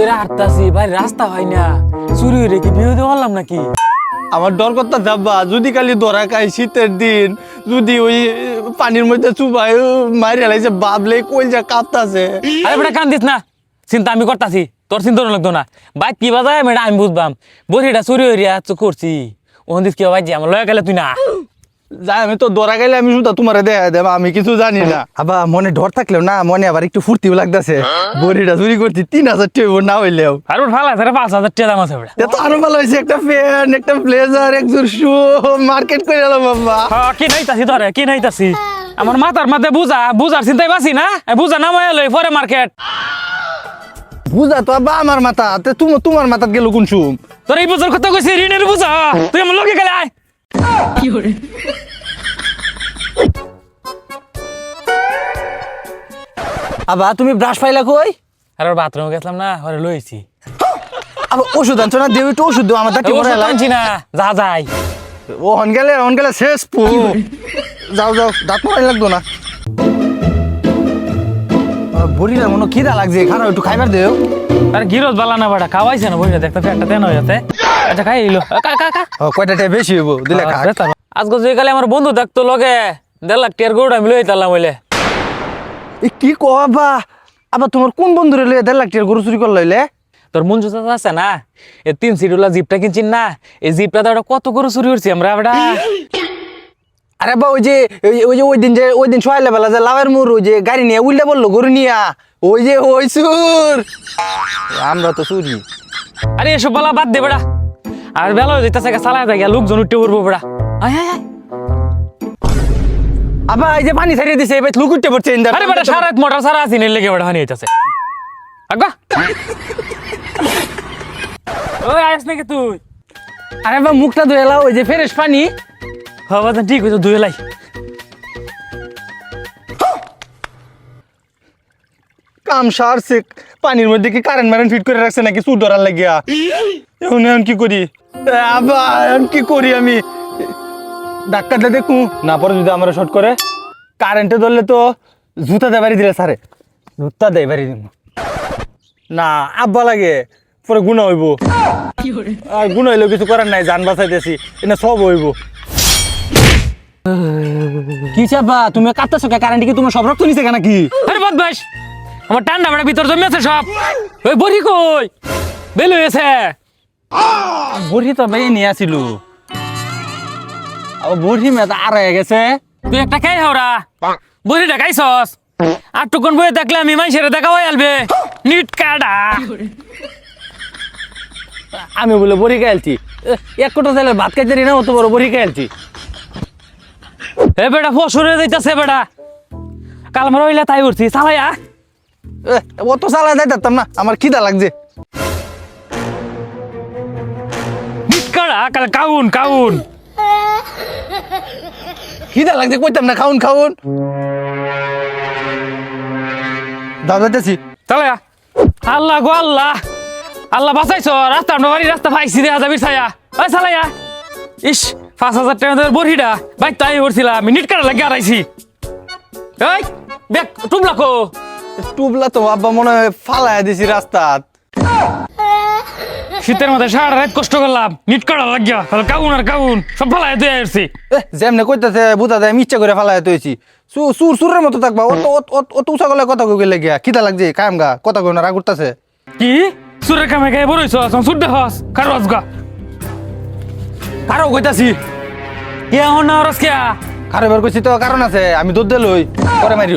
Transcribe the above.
ধরে হাঁটতাছি ভাই রাস্তা হয় না। চুরি হয়ে কি বললাম নাকি? আমার ডর করতে যাবা যদি খালি ধরা খাই শীতের দিন যদি ওই পানির মধ্যে চুবাই মারি হেলাইছে বাবলে কই যা কাঁপতাছে। আরে বেটা কান দিস না। চিন্তা আমি করতাছি তোর চিন্তা লাগতো না। বাইক কি বাজায় মেয়েটা আমি বুঝবাম। বড়িটা চুরি হইয়া করছি। ওখান দিস কি বাজি আমার লয়া গেলে তুই না। আমি তো ধরা গেলে আমি শুধু তোমার দেখা দেব আমি কিছু জানি না। আবার মনে ডর থাকলেও না মনে আবার একটু ফুর্তিও লাগতেছে। বড়িটা চুরি করছি তিন হাজার টেব না হইলেও। আর ওর ভালো আছে পাঁচ হাজার টাকা দাম আছে এ তো আরও ভালো হয়েছে একটা ফ্যান একটা ব্লেজার এক জোর শু মার্কেট করে এলাম বাবা হ্যাঁ, কি নাইতাছি ধরে কি নাইতাছি? আমার মাথার মধ্যে বুঝা বুঝার চিন্তাই বাসি না। এ বুঝা নামাই লই পরে মার্কেট বুঝা তো আব্বা আমার মাথা। তে তুমি তোমার মাথাত গেল কোন সুম তোর এই বুঝার কথা কইছি ঋণের বুঝা। তুই আমার লগে গেলে আয়। আবা তুমি ব্রাশ পাইলা কই? আর ওর বাথরুমে গেছিলাম না ওরে লইছি আবার ওষুধ আনছো না? দেও একটু ওষুধ দাও আমার দাঁত ওষুধ আনছি না যা যাই। ও হন গেলে হন গেলে শেষ পু। যাও যাও দাঁত মারাই লাগতো না। বড়িলা মনে খিদা লাগছে খারাপ একটু খাইবার দেও। আর গিরোজ বালা না বাড়া খাওয়াইছে না বইটা দেখতে ফ্যাটটা তেন হয়ে যাতে আচ্ছা খাই এলো কা কা কা ও, কয়টা টাকা বেশি হইব? দিলে আজকে যে কালে আমার বন্ধু দেখতো লগে দেড় লাখ টিয়ার গৌড়া মিলে তাল্লাম হইলে এ কি কো আবা আবার তোমার কোন বন্ধুরে লইয়া দেড় লাখ টাকার গরু চুরি করে লইলে তোর মঞ্জু চাচা আছে না? এই তিন সিটুলা জিপটা কিনছিন না? এই জিপটা তো কত করে চুরি করছি আমরা বেটা? আরে বা ওই যে ওই যে- ওই দিন যে ওই দিন সকালে বেলা যে লাভের মোর ওই যে গাড়ি নিয়ে উল্টে বলল গরু নিয়া। ওই যে ওই সুর। আমরা তো চুরি। আরে এসব বলা বাদ দে বেটা। আর বেলা হয়ে যেতেছে চালায় থাকে লোকজন উঠতে পড়ব বেটা আয় আয় আয়। আবার এই যে পানি ছাড়িয়ে দিছে এবার লুক উঠতে পড়ছে আরে বেটা সারা মোটর সারা আসি লেগে বেটা হানি হইতাছে আগবা ওই আইস নাকি তুই? আরে বা মুখটা ধুয়ে এলাও ওই যে ফ্রেশ পানি। হবা তো ঠিক হইতো দুই লাই। কাম সারছে পানির মধ্যে কি কারেন্ট মারেন্ট ফিট করে রাখছে নাকি? চুর ধরার লাগিয়া। এখন এখন কি করি? কি করি আমি? ডাক্তারটা দেখু না পরে যদি আমার শর্ট করে কারেন্টে ধরলে তো জুতা দেয় বাড়ি দিলে সারে জুতা দেয় বাড়ি দিব না আব্বা লাগে পরে গুণা হইব। আর গুণ হইলেও কিছু করার নাই যান বাঁচাইতেছি এটা সব হইব। কি চাপা তুমি কাটতেছো কে? কারেন্ট কি তোমার সব রক্ত নিছে কেন কি আরে বদমাস আমার ঠান্ডা ভিতর জমে আছে সব। ওই বড়ি কই? বেল হয়েছে। বুড়ি তো বেয়ে নিয়ে আবার বুড়ি মেয়ে আর হয়ে গেছে। তুই একটা খাই হাওরা বড়িটা খাইছস আর টুকুন বয়ে দেখলে আমি মানুষের দেখা হয়ে আলবে। নিট কাটা আমি বলে বড়ি খেলছি এক কোটা চাইলে ভাত খাইতে না, অত বড় বড়ি খেলছি এ বেটা ফসরে যাইতাছে বেটা। কাল আমার হইলে তাই উঠছি, চালাইয়া। অত চালা যাইতাম না আমার খিদা লাগছে। কাল কাউন কাউন। খিদা লাগছে কইতাম না খাউন খাউন। দাও যাইতেছি চালাইয়া আল্লাহ গো আল্লাহ। আল্লাহ বাঁচাইছ রাস্তা বাড়ি রাস্তা পাইছি দেখা যাবি ছায়া। ওই চালাইয়া ইস পাঁচ হাজার টাকা বড়িটা বাইক তাই করছিলাম আমি নিট কাটা লাগিয়ে আড়াইছি। এই দেখ টুবলা কো। টুবলা তো আব্বা মনে হয় ফালায় দিছি রাস্তাত। শীতের মধ্যে সারা রাত কষ্ট করলাম। নিট কাটা লাগিয়া। তাহলে কাউন আর কাউন সব ফালাই তুই আসছি। যেমনে কইতাছে বুঝা যায় আমি ইচ্ছা করে ফালাই তুইছি সুর সুর সুরের মতো থাকবা। অত অত- অত অত উঁচা গলায় কথা কই গিয়া খিদা লাগছে কায়াম গা কথা কই না রাগ উঠতাছে। কি? সুরের কামে গায়ে বড়ইছ সুর হস কারও আজগা কারও কইতাছি? কে হন না রস কে কারও এবার কইছি তো কারণ আছে আমি দুধ দে লই পরে মারি